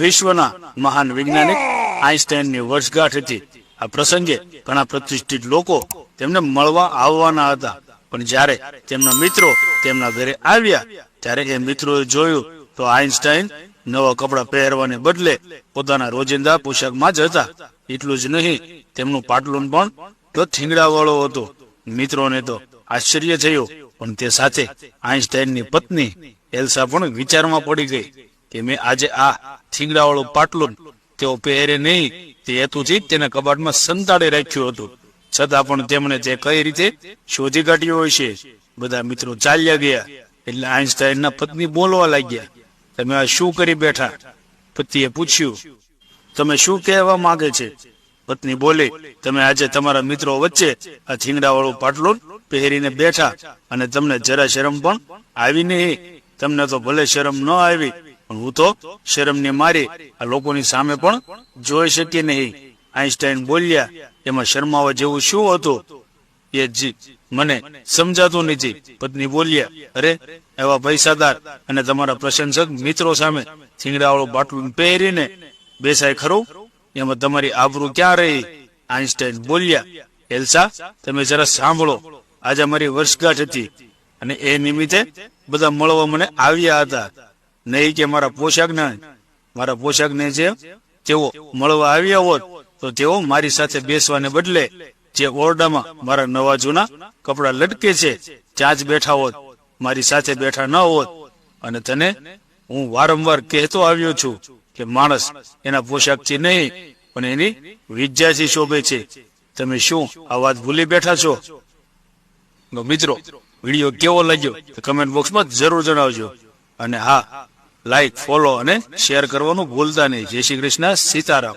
વિશ્વના મહાન વૈજ્ઞાનિક આઈન્સ્ટાઈનની વર્ષગાંઠ હતી. આ પ્રસંગે ઘણા પ્રતિષ્ઠિત લોકો તેમને મળવા આવવાના હતા. પણ જ્યારે તેમના મિત્રો તેમના ઘરે આવ્યા, ત્યારે એ મિત્રોએ જોયું તો આઈન્સ્ટાઈન નવા કપડાં પહેરવાને બદલે પોતાના રોજિંદા પોશાકમાં જ હતા. એટલું જ નહીં, તેમનું પાટલું પણ તો થીંગડાવાળો હતો. મિત્રોને તો આશ્ચર્ય થયું, પણ તે સાથે આઈન્સ્ટાઈનની પત્ની એલ્સા પણ વિચારમાં પડી ગઈ. કે મેં આજે આ થીંગડાવાળું પાટલુન તેઓ પહેરે નહીં. તે હેતુથી જ તેના કબાટમાં સંતાડી રાખ્યું હતું. છતાં પણ તેમણે તે કઈ રીતે શોધી કાઢ્યું હશે બધા મિત્રો ચાલ્યા ગયા. એટલે આઈન્સ્ટાઈનના પત્ની બોલવા લાગ્યા, તમે આ શું કરી બેઠા? પતિએ પૂછ્યું, તમે શું કહેવા માંગે છે? પત્ની બોલી, તમે આજે તમારા મિત્રો વચ્ચે આ થીંગડાવાળું પાટલું પહેરીને બેઠા અને તમને જરા શરમ પણ આવી નહીં. તમને તો ભલે શરમ ન આવી પણ હું તો શરમની મારી, આ લોકોની સામે પણ જોઈ શકીએ નહીં. આઈન્સ્ટાઈન બોલ્યા, એમાં શરમાવા જેવું શું હતું? એ જી મને સમજાતું નથી. પત્ની બોલ્યા, અરે, એવા પૈસાદાર અને તમારા પ્રશંસક મિત્રો સામે થીંગડાવાળું બાટલું પહેરીને બેસાય ખરું? એમાં તમારી આબરૂ ક્યાં રહી? આઈન્સ્ટાઈન બોલ્યા, એલ્સા, તમે જરા સાંભળો. આજે મારી વર્ષગાંઠ હતી અને એ નિમિત્તે બધા મળવા મને આવ્યા હતા. નહીં કે મારા પોશાકના, મારા પોશાકને જે તેઓ મળવા આવ્યા હોત, તો તેઓ મારી સાથે બેસવાને બદલે જે ઓરડામાં મારા નવા જૂના કપડા લટકે છે, ત્યાં જ બેઠા હોત, મારી સાથે બેઠા ન હોત. અને તને હું વારંવાર કહેતો આવ્યો છું કે માણસ એના પોશાકથી નહીં, પણ એની વિદ્યાથી શોભે છે. તમે શું આ વાત ભૂલી બેઠા છો? મિત્રો, વીડિયો કેવો લાગ્યો? કમેન્ટ બોક્સમાં જરૂર જણાવજો. અને હા લાઈક ફોલો અને શેર કરવાનું ભૂલતા નહીં. જય શ્રી કૃષ્ણ સીતારામ.